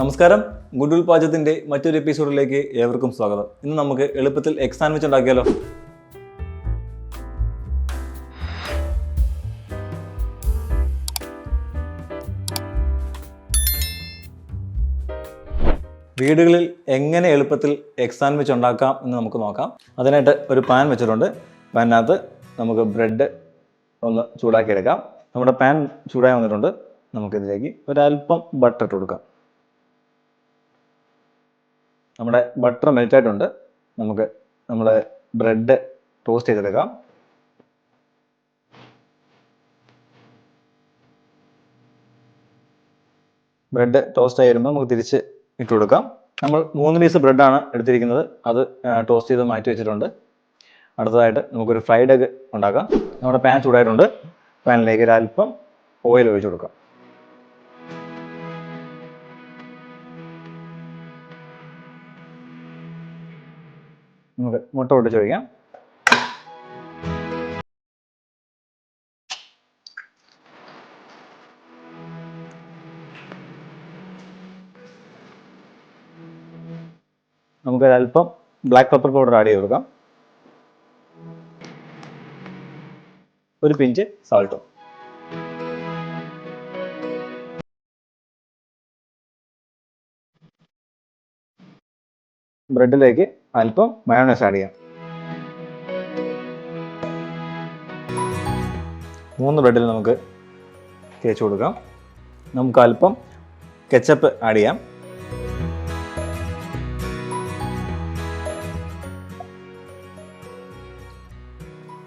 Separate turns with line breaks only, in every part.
നമസ്കാരം. ഗുഡുൽ പാചകത്തിന്റെ മറ്റൊരു എപ്പിസോഡിലേക്ക് ഏവർക്കും സ്വാഗതം. ഇന്ന് നമുക്ക് എളുപ്പത്തിൽ എഗ് സാൻഡ്വിച്ച് ഉണ്ടാക്കിയാലോ? വീടുകളിൽ എങ്ങനെ എളുപ്പത്തിൽ എഗ് സാൻഡ്വിച്ച് ഉണ്ടാക്കാം എന്ന് നമുക്ക് നോക്കാം. അതിനായിട്ട് ഒരു പാൻ വെച്ചിട്ടുണ്ട്. പാനിനകത്ത് നമുക്ക് ബ്രെഡ് ഒന്ന് ചൂടാക്കിയെടുക്കാം. നമ്മുടെ പാൻ ചൂടായി വന്നിട്ടുണ്ട്. നമുക്കിതിലേക്ക് ഒരല്പം ബട്ടർ ഇട്ട് കൊടുക്കാം. നമ്മുടെ ബട്ടർ മെൽറ്റ് ആയിട്ടുണ്ട് നമുക്ക് നമ്മുടെ ബ്രെഡ് ടോസ്റ്റ് ചെയ്തെടുക്കാം. ബ്രെഡ് ടോസ്റ്റ് ആയി വരുമ്പോൾ നമുക്ക് തിരിച്ച് ഇട്ട് കൊടുക്കാം. നമ്മൾ മൂന്ന് പീസ് ബ്രെഡാണ് എടുത്തിരിക്കുന്നത്. അത് ടോസ്റ്റ് ചെയ്ത് മാറ്റി വെച്ചിട്ടുണ്ട്. അടുത്തതായിട്ട് നമുക്കൊരു ഫ്രൈഡ് എഗ് ഉണ്ടാക്കാം. നമ്മുടെ പാൻ ചൂടായിട്ടുണ്ട്. പാനിലേക്ക് അല്പം ഓയിൽ ഒഴിച്ചു കൊടുക്കാം. നമുക്ക് മുട്ട പൊട്ടിച്ച് ഒഴിക്കാം. നമുക്ക് അല്പം ബ്ലാക്ക് പെപ്പർ പൗഡർ ആഡ് ചെയ്ത് കൊടുക്കാം. ഒരു പിഞ്ച് സാൾട്ടും ബ്രെഡിലേക്ക് അല്പം മയോണൈസ് ആഡ് ചെയ്യാം. മൂന്ന് ബ്രെഡിൽ നമുക്ക് തേച്ച് കൊടുക്കാം. നമുക്ക് അല്പം കെച്ചപ്പ് ആഡ് ചെയ്യാം.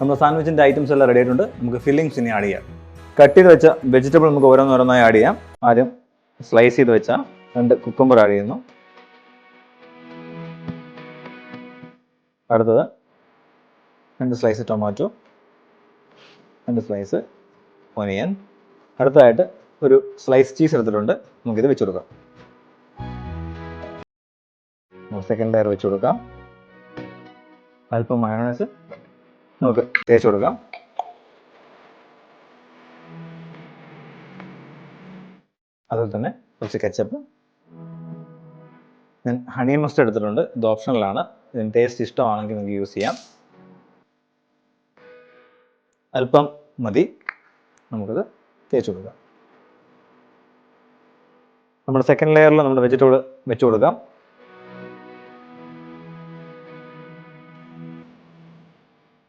നമ്മുടെ സാൻഡ്വിച്ചിന്റെ ഐറ്റംസ് എല്ലാം റെഡി ആയിട്ടുണ്ട്. നമുക്ക് ഫില്ലിങ്സ് ഇനി ആഡ് ചെയ്യാം. കട്ട് ചെയ്ത് വെച്ച വെജിറ്റബിൾ നമുക്ക് ഓരോന്നോരോന്നായി ആഡ് ചെയ്യാം. ആദ്യം സ്ലൈസ് ചെയ്ത് വെച്ച രണ്ട് കുക്കുംബർ ആഡ് ചെയ്യുന്നു. അടുത്തത്. രണ്ട് സ്ലൈസ് ടൊമാറ്റോ രണ്ട് സ്ലൈസ് ഒനിയൻ അടുത്തതായിട്ട് ഒരു സ്ലൈസ് ചീസ് എടുത്തിട്ടുണ്ട്. നമുക്കിത് വെച്ച് കൊടുക്കാം. സെക്കൻഡ് ലെയർ വെച്ച് കൊടുക്കാം. അല്പം മയോണൈസ് നമുക്ക് തേച്ച് കൊടുക്കാം. അതുപോലെ തന്നെ കുറച്ച് കെച്ചപ്പ് ഞാൻ ഹണി മസ്റ്റ് എടുത്തിട്ടുണ്ട്. ഇത് ഓപ്ഷണലാണ് ടേസ്റ്റ് ഇഷ്ടമാണെങ്കിൽ നിങ്ങൾക്ക് യൂസ് ചെയ്യാം. അല്പം മതി. നമുക്കത് തേച്ച് കൊടുക്കാം. നമ്മുടെ സെക്കൻഡ് ലെയറിൽ നമ്മുടെ വെജിറ്റബിൾ വെച്ച് കൊടുക്കാം.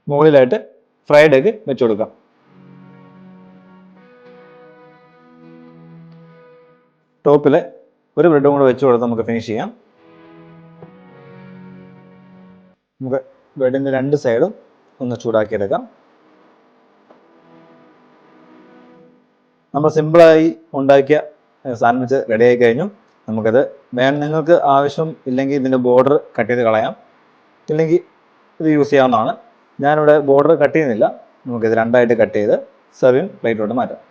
മുകളിലായിട്ട് ഫ്രൈഡ് എഗ് വെച്ച് കൊടുക്കാം. ടോപ്പിൽ ഒരു ബ്രെഡും കൂടെ വെച്ച് കൊടുത്ത് നമുക്ക് ഫിനിഷ് ചെയ്യാം. നമുക്ക് ബ്രെഡിന്റെ രണ്ട് സൈഡും ഒന്ന് ചൂടാക്കി എടുക്കാം നമ്മൾ സിമ്പിളായി ഉണ്ടാക്കിയ സാൻഡ്വിച്ച് റെഡിയായി കഴിഞ്ഞു. നമുക്കത് വേണം നിങ്ങൾക്ക് ആവശ്യം ഇല്ലെങ്കിൽ ഇതിന്റെ ബോർഡർ കട്ട് ചെയ്ത് കളയാം. ഇല്ലെങ്കിൽ ഇത് യൂസ് ചെയ്യാവുന്നതാണ്. ഞാനിവിടെ ബോർഡർ കട്ട് ചെയ്യുന്നില്ല. നമുക്കിത് രണ്ടായിട്ട് കട്ട് ചെയ്ത് സെർവിങ് പ്ലേറ്റിലോട്ട് മാറ്റാം.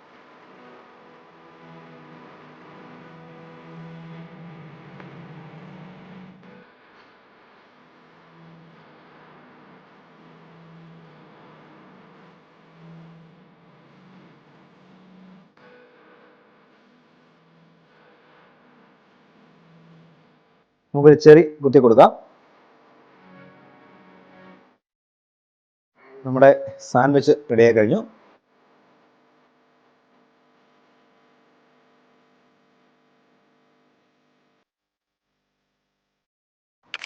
നമുക്കൊരു ചെറി കുത്തി കൊടുക്കാം. നമ്മുടെ സാൻഡ്വിച്ച് റെഡിയായി കഴിഞ്ഞു.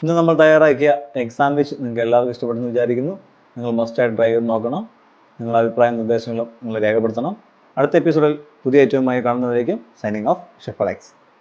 ഇന്ന് നമ്മൾ തയ്യാറാക്കിയ എഗ് സാൻഡ്വിച്ച് നിങ്ങൾക്ക് എല്ലാവർക്കും ഇഷ്ടപ്പെടുന്നു വിചാരിക്കുന്നു. നിങ്ങൾ മസ്റ്റായിട്ട് ട്രൈ ചെയ്ത് നോക്കണം. നിങ്ങളുടെ അഭിപ്രായ നിർദ്ദേശങ്ങളും നിങ്ങൾ രേഖപ്പെടുത്തണം. അടുത്ത എപ്പിസോഡിൽ പുതിയ ഏറ്റവുമായി കാണുന്നതായിരിക്കും സൈനിങ് ഓഫ് ഷെഫർ എക്സ്